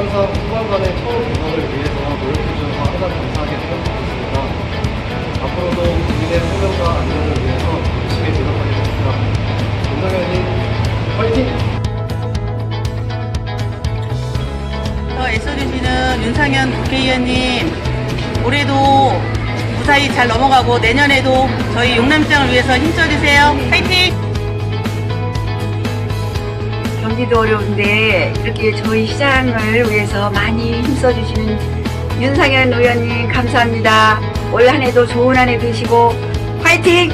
항상 후반간의 처음 개막을 위해서 노력해주셔서 항상 감사하게 생각하고 있습니다. 앞으로도 국민의 생명과 안전을 위해서 열심히 노력하겠습니다. 윤상현님 화이팅! 더 애써주시는 윤상현 국회의원님 올해도 무사히 잘 넘어가고 내년에도 저희 용남시장을 위해서 힘써주세요. 경기도 어려운데 이렇게 저희 시장을 위해서 많이 힘써주시는 윤상현 의원님 감사합니다. 올 한 해도 좋은 한 해 되시고 화이팅!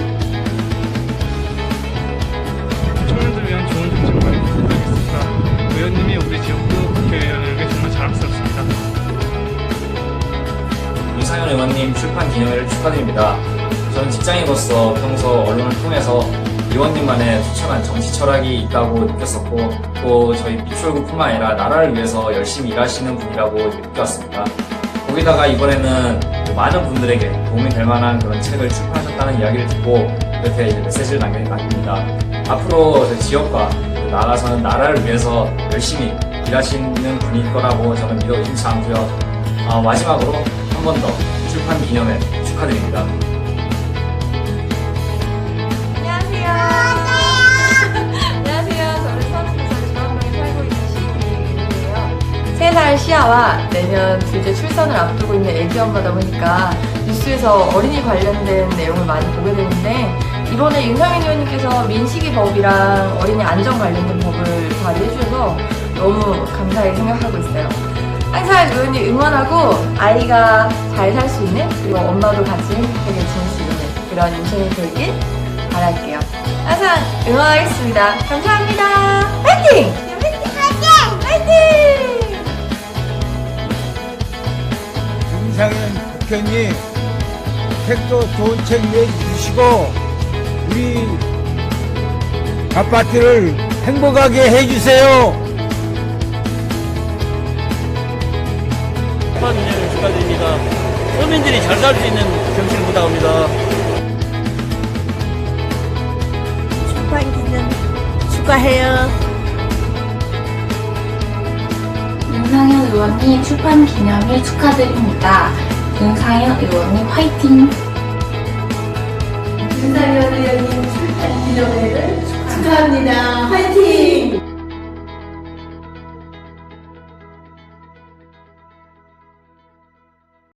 청년들 위한 좋은 정책을 많이 부탁드리겠습니다. 의원님이 우리 지역구 국회의원에게 정말 자랑스럽습니다. 윤상현 의원님 출판 기념회를 축하드립니다. 저는 직장인으로서 평소 언론을 통해서 의원님만의 투철한 정치 철학이 있다고 느꼈었고 또 저희 비추얼구뿐만 아니라 나라를 위해서 열심히 일하시는 분이라고 느꼈습니다. 거기다가 이번에는 많은 분들에게 도움이 될 만한 그런 책을 출판하셨다는 이야기를 듣고 이렇게 이제 메시지를 남깁니다. 앞으로 저희 지역과 나아가서는 나라를 위해서 열심히 일하시는 분일 거라고 저는 믿어 의심치 않고요. 아, 마지막으로 한 번 더 출판 기념회 축하드립니다. 3살 시아와 내년 둘째 출산을 앞두고 있는 애기 엄마다 보니까 뉴스에서 어린이 관련된 내용을 많이 보게 되는데 이번에 윤상현 의원님께서 민식이 법이랑 어린이 안전 관련된 법을 발의해 주셔서 너무 감사하게 생각하고 있어요. 항상 의원님 응원하고 아이가 잘 살 수 있는 그리고 엄마도 같이 행복하게 지낼 수 있는 그런 인생이 되길 바랄게요. 항상 응원하겠습니다. 감사합니다. 화이팅! 윤상현 국회의원님 책도 좋은 책 내주시고 우리 아파트를 행복하게 해주세요. 출판 기념을 축하드립니다. 서민들이 잘 살 수 있는 정치를 부탁합니다. 출판 기념 축하해요. 의원님 출판 기념일 축하드립니다. 윤상현 의원님 화이팅! 윤상현 의원님 출판 기념회를 축하합니다.